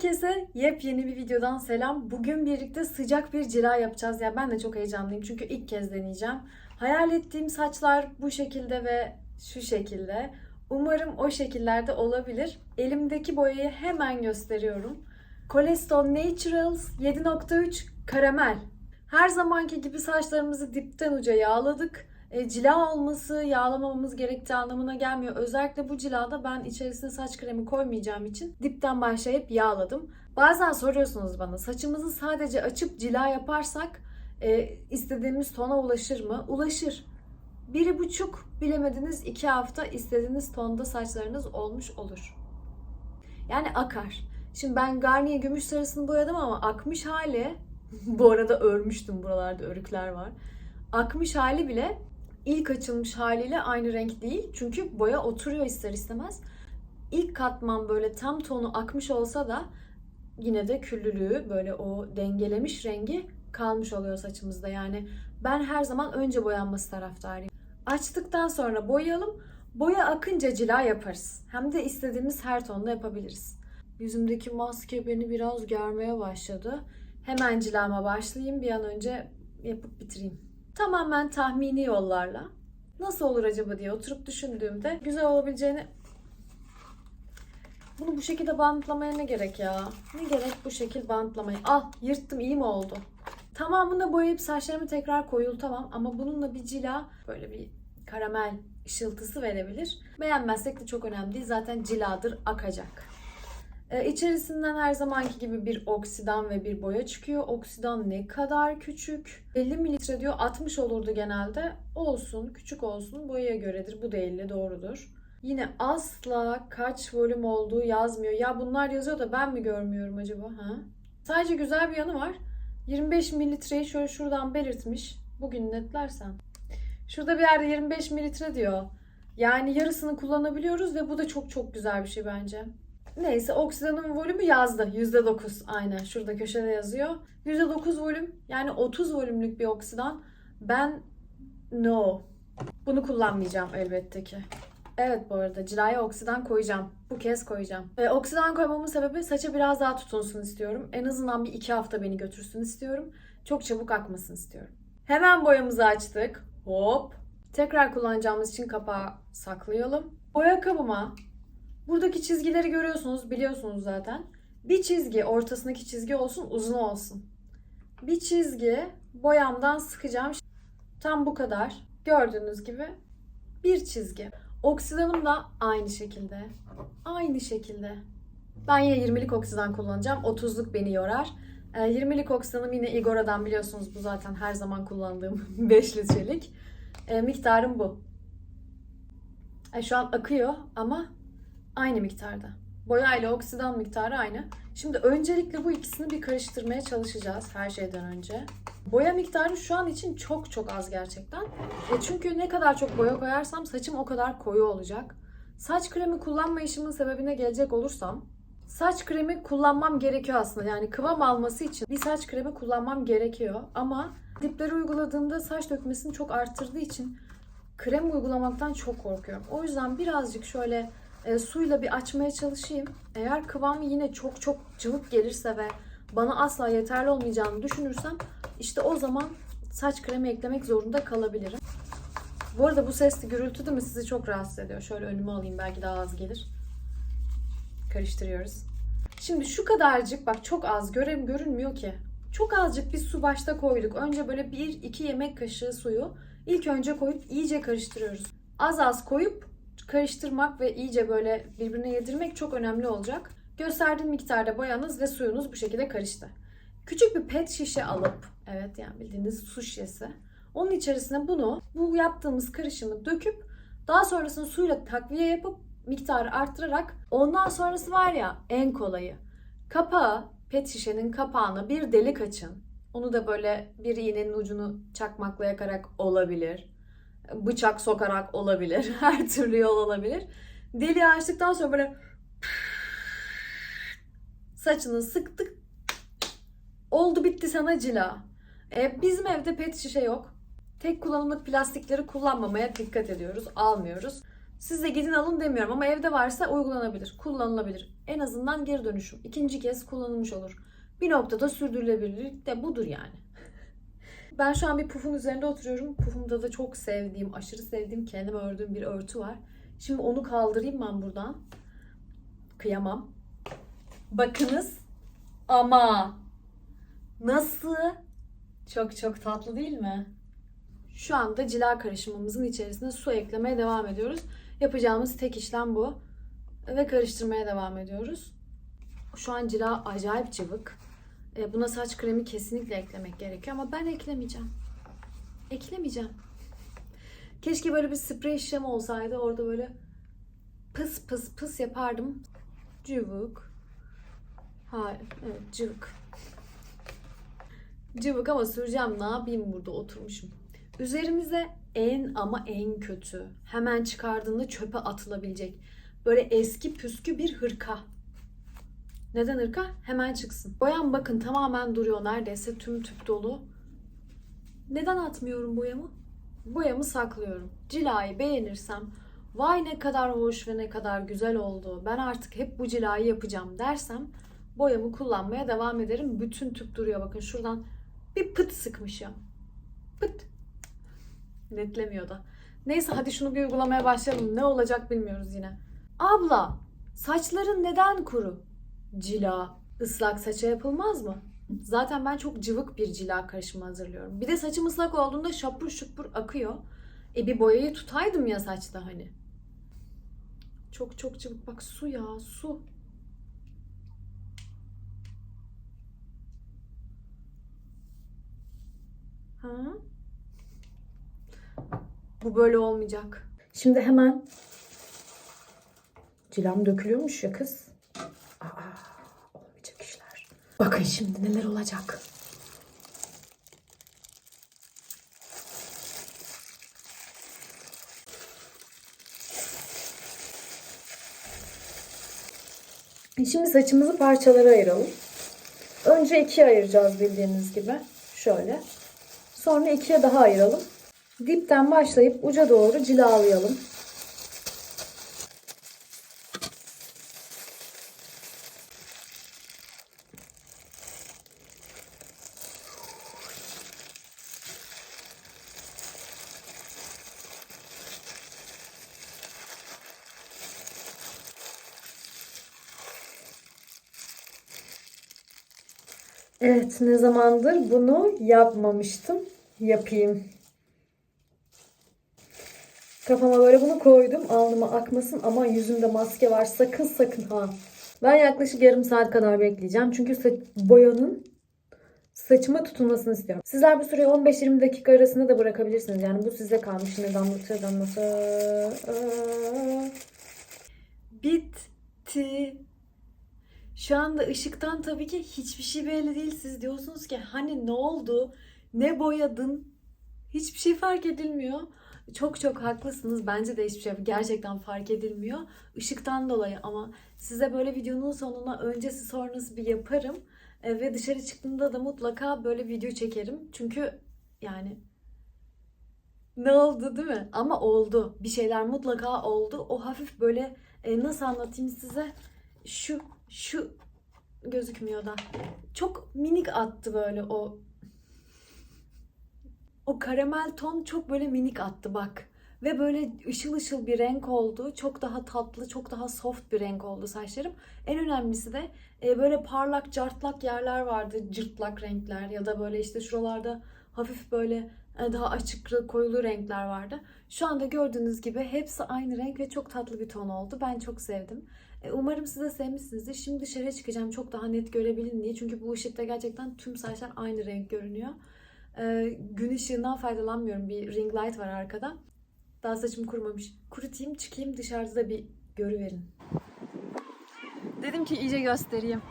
Herkese yepyeni bir videodan selam. Bugün birlikte sıcak bir cila yapacağız. Ya ben de çok heyecanlıyım çünkü ilk kez deneyeceğim. Hayal ettiğim saçlar bu şekilde ve şu şekilde. Umarım o şekillerde olabilir. Elimdeki boyayı hemen gösteriyorum. Colestone Naturals 7.3 karamel. Her zamanki gibi saçlarımızı dipten uca yağladık. E, cila olması yağlamamamız gerektiği anlamına gelmiyor. Özellikle bu cilada ben içerisine saç kremi koymayacağım için dipten başlayıp yağladım. Bazen soruyorsunuz bana saçımızı sadece açıp cila yaparsak e, istediğimiz tona ulaşır mı? Ulaşır. Biri buçuk bilemediniz iki hafta istediğiniz tonda saçlarınız olmuş olur. Yani akar. Şimdi ben Garnier gümüş sarısını boyadım ama akmış hali bu arada örmüştüm buralarda örükler var. Akmış hali bile ilk açılmış haliyle aynı renk değil. Çünkü boya oturuyor ister istemez. İlk katman böyle tam tonu akmış olsa da yine de küllülüğü böyle o dengelemiş rengi kalmış oluyor saçımızda. Yani ben her zaman önce boyanması taraftarıyım. Açtıktan sonra boyayalım. Boya akınca cila yaparız. Hem de istediğimiz her tonda yapabiliriz. Yüzümdeki maske beni biraz germeye başladı. Hemen cilama başlayayım. Bir an önce yapıp bitireyim. Tamamen tahmini yollarla nasıl olur acaba diye oturup düşündüğümde güzel olabileceğini bunu bu şekilde bantlamaya ne gerek ya? Ne gerek bu şekil bantlamaya? Al yırttım iyi mi oldu? Tamamını boyayıp saçlarımı tekrar koyultamam ama bununla bir cila böyle bir karamel ışıltısı verebilir. Beğenmezsek de çok önemli değil. Zaten ciladır akacak. Ee, içerisinden her zamanki gibi bir oksidan ve bir boya çıkıyor. Oksidan ne kadar küçük? 50 mililitre diyor 60 olurdu genelde. Olsun küçük olsun boyaya göredir. Bu da 50 doğrudur. Yine asla kaç volüm olduğu yazmıyor. Ya bunlar yazıyor da ben mi görmüyorum acaba? Ha? Sadece güzel bir yanı var. 25 mililitreyi şöyle şuradan belirtmiş. Bugün netlersen. Şurada bir yerde 25 mililitre diyor. Yani yarısını kullanabiliyoruz ve bu da çok çok güzel bir şey bence. Neyse oksidanın volümü yazdı. %9 aynen şurada köşede yazıyor. %9 volüm yani 30 volümlük bir oksidan. Ben no. Bunu kullanmayacağım elbette ki. Evet bu arada cilaya oksidan koyacağım. Bu kez koyacağım. E, oksidan koymamın sebebi saça biraz daha tutunsun istiyorum. En azından bir iki hafta beni götürsün istiyorum. Çok çabuk akmasın istiyorum. Hemen boyamızı açtık. Hop. Tekrar kullanacağımız için kapağı saklayalım. Boya kabıma Buradaki çizgileri görüyorsunuz, biliyorsunuz zaten. Bir çizgi, ortasındaki çizgi olsun, uzun olsun. Bir çizgi boyamdan sıkacağım. Tam bu kadar. Gördüğünüz gibi bir çizgi. Oksidanım da aynı şekilde. Aynı şekilde. Ben yine 20'lik oksidan kullanacağım. 30'luk beni yorar. Ee, 20'lik oksidanım yine Igora'dan biliyorsunuz. Bu zaten her zaman kullandığım 5 litrelik. Ee, miktarım bu. Ee, şu an akıyor ama aynı miktarda. Boya ile oksidan miktarı aynı. Şimdi öncelikle bu ikisini bir karıştırmaya çalışacağız her şeyden önce. Boya miktarı şu an için çok çok az gerçekten. E çünkü ne kadar çok boya koyarsam saçım o kadar koyu olacak. Saç kremi kullanmayışımın sebebine gelecek olursam saç kremi kullanmam gerekiyor aslında. Yani kıvam alması için bir saç kremi kullanmam gerekiyor. Ama dipleri uyguladığımda saç dökmesini çok arttırdığı için krem uygulamaktan çok korkuyorum. O yüzden birazcık şöyle e, suyla bir açmaya çalışayım. Eğer kıvamı yine çok çok cıvık gelirse ve bana asla yeterli olmayacağını düşünürsem işte o zaman saç kremi eklemek zorunda kalabilirim. Bu arada bu sesli gürültü de mi sizi çok rahatsız ediyor? Şöyle önüme alayım belki daha az gelir. Karıştırıyoruz. Şimdi şu kadarcık bak çok az göre, görünmüyor ki. Çok azıcık bir su başta koyduk. Önce böyle 1-2 yemek kaşığı suyu ilk önce koyup iyice karıştırıyoruz. Az az koyup karıştırmak ve iyice böyle birbirine yedirmek çok önemli olacak. Gösterdiğim miktarda boyanız ve suyunuz bu şekilde karıştı. Küçük bir pet şişe alıp, evet yani bildiğiniz su şişesi. Onun içerisine bunu, bu yaptığımız karışımı döküp daha sonrasında suyla takviye yapıp miktarı arttırarak ondan sonrası var ya en kolayı. Kapağı, pet şişenin kapağına bir delik açın. Onu da böyle bir iğnenin ucunu çakmakla yakarak olabilir bıçak sokarak olabilir. Her türlü yol olabilir. Deliği açtıktan sonra böyle saçını sıktık. Oldu bitti sana cila. E, bizim evde pet şişe yok. Tek kullanımlık plastikleri kullanmamaya dikkat ediyoruz. Almıyoruz. Siz de gidin alın demiyorum ama evde varsa uygulanabilir, kullanılabilir. En azından geri dönüşüm. ikinci kez kullanılmış olur. Bir noktada sürdürülebilirlik de budur yani. Ben şu an bir pufun üzerinde oturuyorum. Pufumda da çok sevdiğim, aşırı sevdiğim, kendim ördüğüm bir örtü var. Şimdi onu kaldırayım ben buradan. Kıyamam. Bakınız ama nasıl? Çok çok tatlı değil mi? Şu anda cila karışımımızın içerisine su eklemeye devam ediyoruz. Yapacağımız tek işlem bu. Ve karıştırmaya devam ediyoruz. Şu an cila acayip cıvık. E, Buna saç kremi kesinlikle eklemek gerekiyor ama ben eklemeyeceğim. Eklemeyeceğim. Keşke böyle bir sprey şişem olsaydı orada böyle pıs pıs pıs yapardım. Cıvık. Hayır, evet cıvık. Cıvık ama süreceğim ne yapayım burada oturmuşum. Üzerimize en ama en kötü hemen çıkardığında çöpe atılabilecek böyle eski püskü bir hırka. Neden hırka? Hemen çıksın. Boyam bakın tamamen duruyor neredeyse tüm tüp dolu. Neden atmıyorum boyamı? Boyamı saklıyorum. Cilayı beğenirsem vay ne kadar hoş ve ne kadar güzel oldu. Ben artık hep bu cilayı yapacağım dersem boyamı kullanmaya devam ederim. Bütün tüp duruyor bakın şuradan bir pıt sıkmışım. Pıt. Netlemiyor da. Neyse hadi şunu bir uygulamaya başlayalım. Ne olacak bilmiyoruz yine. Abla saçların neden kuru? Cila ıslak saça yapılmaz mı? Zaten ben çok cıvık bir cila karışımı hazırlıyorum. Bir de saçım ıslak olduğunda şapur şupur akıyor. E bir boyayı tutaydım ya saçta hani. Çok çok cıvık. Bak su ya su. Ha? Bu böyle olmayacak. Şimdi hemen cilam dökülüyormuş ya kız. Bakın şimdi neler olacak. Şimdi saçımızı parçalara ayıralım. Önce ikiye ayıracağız bildiğiniz gibi. Şöyle. Sonra ikiye daha ayıralım. Dipten başlayıp uca doğru cilalayalım. Evet, ne zamandır bunu yapmamıştım. Yapayım. Kafama böyle bunu koydum. Alnıma akmasın ama yüzümde maske var. Sakın sakın ha. Ben yaklaşık yarım saat kadar bekleyeceğim. Çünkü sa- boyanın saçıma tutulmasını istiyorum. Sizler bu süreyi 15-20 dakika arasında da bırakabilirsiniz. Yani bu size kalmış. Ne damlatır damlatır. Bitti. Şu anda ışıktan tabii ki hiçbir şey belli değil. Siz diyorsunuz ki hani ne oldu? Ne boyadın? Hiçbir şey fark edilmiyor. Çok çok haklısınız. Bence de hiçbir şey gerçekten fark edilmiyor. Işıktan dolayı ama size böyle videonun sonuna öncesi sonrası bir yaparım. E, ve dışarı çıktığımda da mutlaka böyle video çekerim. Çünkü yani ne oldu değil mi? Ama oldu. Bir şeyler mutlaka oldu. O hafif böyle e, nasıl anlatayım size? Şu şu gözükmüyor da. Çok minik attı böyle o o karamel ton çok böyle minik attı bak. Ve böyle ışıl ışıl bir renk oldu. Çok daha tatlı, çok daha soft bir renk oldu saçlarım. En önemlisi de e, böyle parlak, cartlak yerler vardı. Cırtlak renkler ya da böyle işte şuralarda hafif böyle e, daha açık, koyulu renkler vardı. Şu anda gördüğünüz gibi hepsi aynı renk ve çok tatlı bir ton oldu. Ben çok sevdim. E, Umarım siz de sevmişsinizdir. Şimdi dışarıya çıkacağım çok daha net görebilin diye. Çünkü bu ışıkta gerçekten tüm saçlar aynı renk görünüyor. E, gün ışığından faydalanmıyorum. Bir ring light var arkada. Daha saçım kurumamış. Kurutayım çıkayım dışarıda da bir görüverin. Dedim ki iyice göstereyim.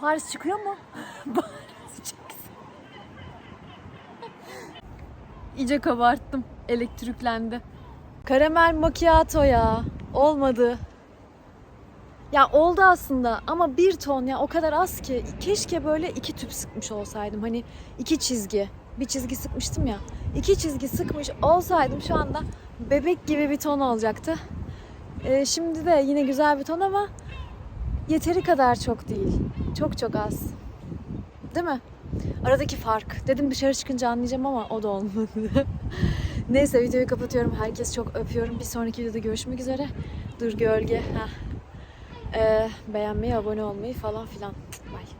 Paris çıkıyor mu? Paris çıksın. İyice kabarttım. Elektriklendi. Karamel macchiato ya. Olmadı. Ya oldu aslında ama bir ton ya o kadar az ki. Keşke böyle iki tüp sıkmış olsaydım. Hani iki çizgi. bir çizgi sıkmıştım ya. İki çizgi sıkmış olsaydım şu anda bebek gibi bir ton olacaktı. Ee, şimdi de yine güzel bir ton ama yeteri kadar çok değil. Çok çok az. Değil mi? Aradaki fark. Dedim dışarı çıkınca anlayacağım ama o da olmadı. Neyse videoyu kapatıyorum. Herkes çok öpüyorum. Bir sonraki videoda görüşmek üzere. Dur gölge. Ee, beğenmeyi, abone olmayı falan filan. Bye.